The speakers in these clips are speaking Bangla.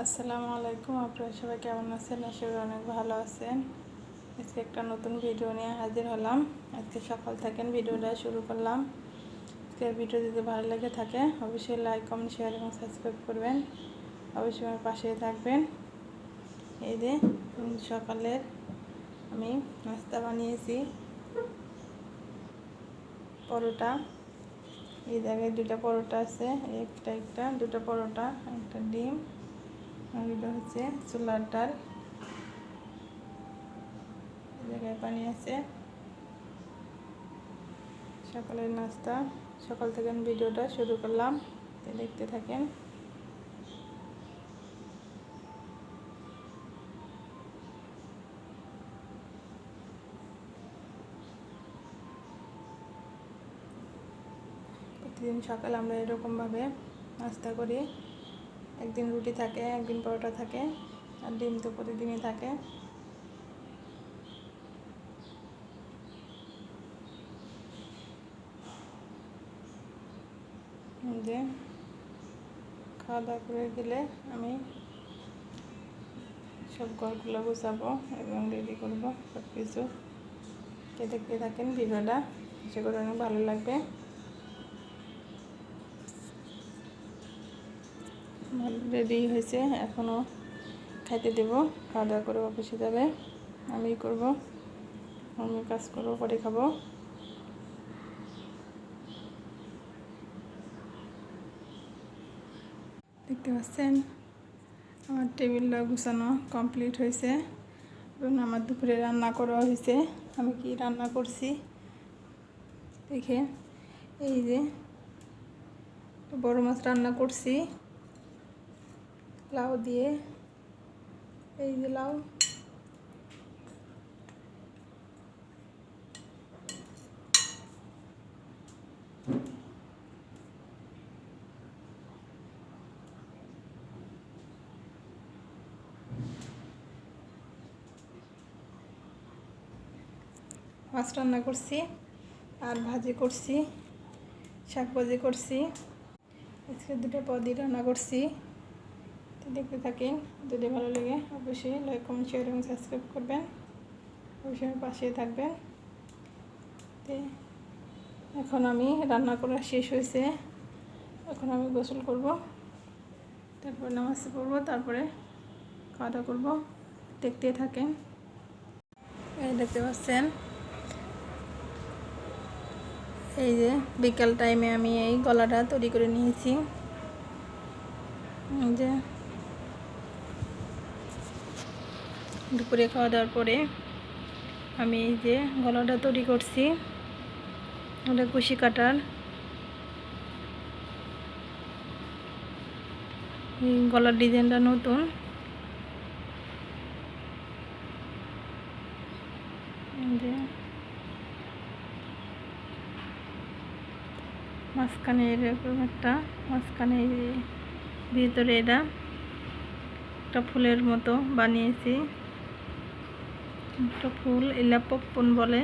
আসসালামু আলাইকুম, আপনারা সবাই কেমন আছেন? আশা করি অনেক ভালো আছেন। আজকে একটা নতুন ভিডিও নিয়ে হাজির হলাম। আজকে সকাল থাকেন ভিডিওটা শুরু করলাম। আজকে ভিডিও যদি ভালো লেগে থাকে, অবশ্যই লাইক কমেন্ট শেয়ার এবং সাবস্ক্রাইব করবেন। অবশ্যই আমার পাশে থাকবেন। এই যে, সকালের আমি নাস্তা বানিয়েছি। পরোটা। এই জায়গায় দুটা পরোটা আছে, একটা একটা, দুটো পরোটা, একটা ডিম। এটা হচ্ছে চুলার ডাল। জায়গায় পানি আছে। সকালের নাস্তা। সকাল থেকে আমি ভিডিওটা শুরু করলাম। দেখতে থাকেন। প্রতিদিন সকালে আমরা এরকমভাবে নাস্তা করি। একদিন রুটি থাকে, একদিন পরোটা থাকে, আর ডিম তো প্রতিদিনই থাকে। যে খাওয়া দাওয়া করে গেলে আমি সব ঘরগুলো গুছাবো এবং রেডি করব সব কিছু কে দেখতে থাকেন ভিডিওটা, আশা করি অনেক ভালো লাগবে। রেডি হয়েছে, এখনও খাইতে দেব, খাওয়া দাওয়া করে অফিসে যাবে আমি করব, আমি কাজ করব, পরে খাব। দেখতে পাচ্ছেন, আমার টেবিলটা গুছানো কমপ্লিট হয়েছে, এবং আমার দুপুরে রান্না করা হয়েছে, আমি কি রান্না করছি দেখে, এই যে বড় মাছ রান্না করছি। লাউ দিয়ে, এই যে লাউ। মাছ রান্না করছি, আর ভাজি করছি শাক ভাজি করছি। আজকে দুটো পদই রান্না করছি। তো দেখতে থাকেন। যদি ভালো লাগে, অবশ্যই লাইক কমেন্ট শেয়ার এবং সাবস্ক্রাইব করবেন। অবশ্যই পাশে থাকবেন। তো এখন আমি রান্না করা শেষ হয়েছে। এখন আমি গোসল করব। তারপর নামাজ পড়ব, তারপরে খাওয়া দাওয়া করব। দেখতে থাকেন। দেখতে পাচ্ছেন। এই যে বিকাল টাইমে আমি এই গলাটা তৈরি করে নিয়েছি। যে দুপুরে খাওয়া দাওয়ার পরে আমি এই যে গলাটা তৈরি করছি। ওটা কুশি কাটার। গলার ডিজাইনটা নতুন। মাঝখানে এরকম একটা, মাঝখানে ভিতরে এটা একটা ফুলের মতো বানিয়েছি। একটা ফুল এলা পপ্পন বলে।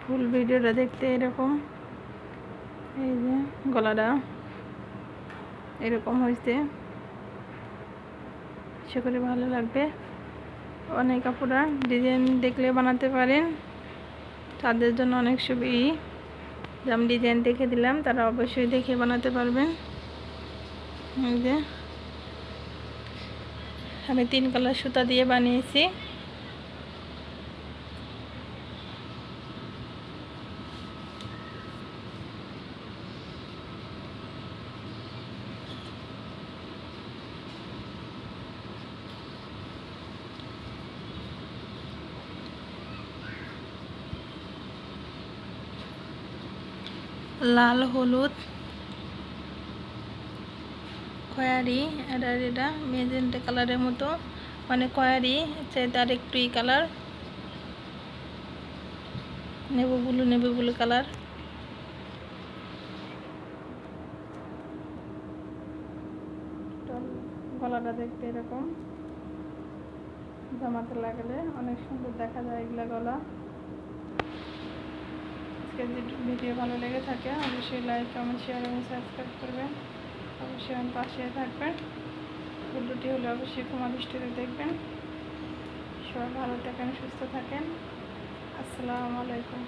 ফুল ভিডিওটা দেখতে এরকম। এই যে গলাটা এরকম হয়েছে। সে করে ভালো লাগবে। অনেক কাপড়া ডিজাইন দেখলে বানাতে পারেন। তাদের জন্য অনেক সুবি আমি ডিজাইন দেখে দিলাম, তারা অবশ্যই দেখে বানাতে পারবেন। এই যে। আমি তিন কালার সুতা দিয়ে বানিয়েছি। লাল, হলুদ, খয়ারি, এটা এটা, মেজেন্টা কালারের মতো মানে খয়ারি আর একটু ই কালার নেবু ব্লু নেবু ব্লু কালার। গলাটা দেখতে এরকম। জামাতে লাগালে অনেক সুন্দর দেখা যায় এগুলা গলা। আজকে ভিডিও ভালো লেগে থাকে, অবশ্যই লাইক কমেন্ট শেয়ার এবং সাবস্ক্রাইব করবেন। অবশ্যই আমার পাশে থাকবেন। ভিডিওটি হলে অবশ্যই ক্ষমা দৃষ্টিতে দেখবেন। সবাই ভালো থাকেন, সুস্থ থাকেন। আসসালামু আলাইকুম।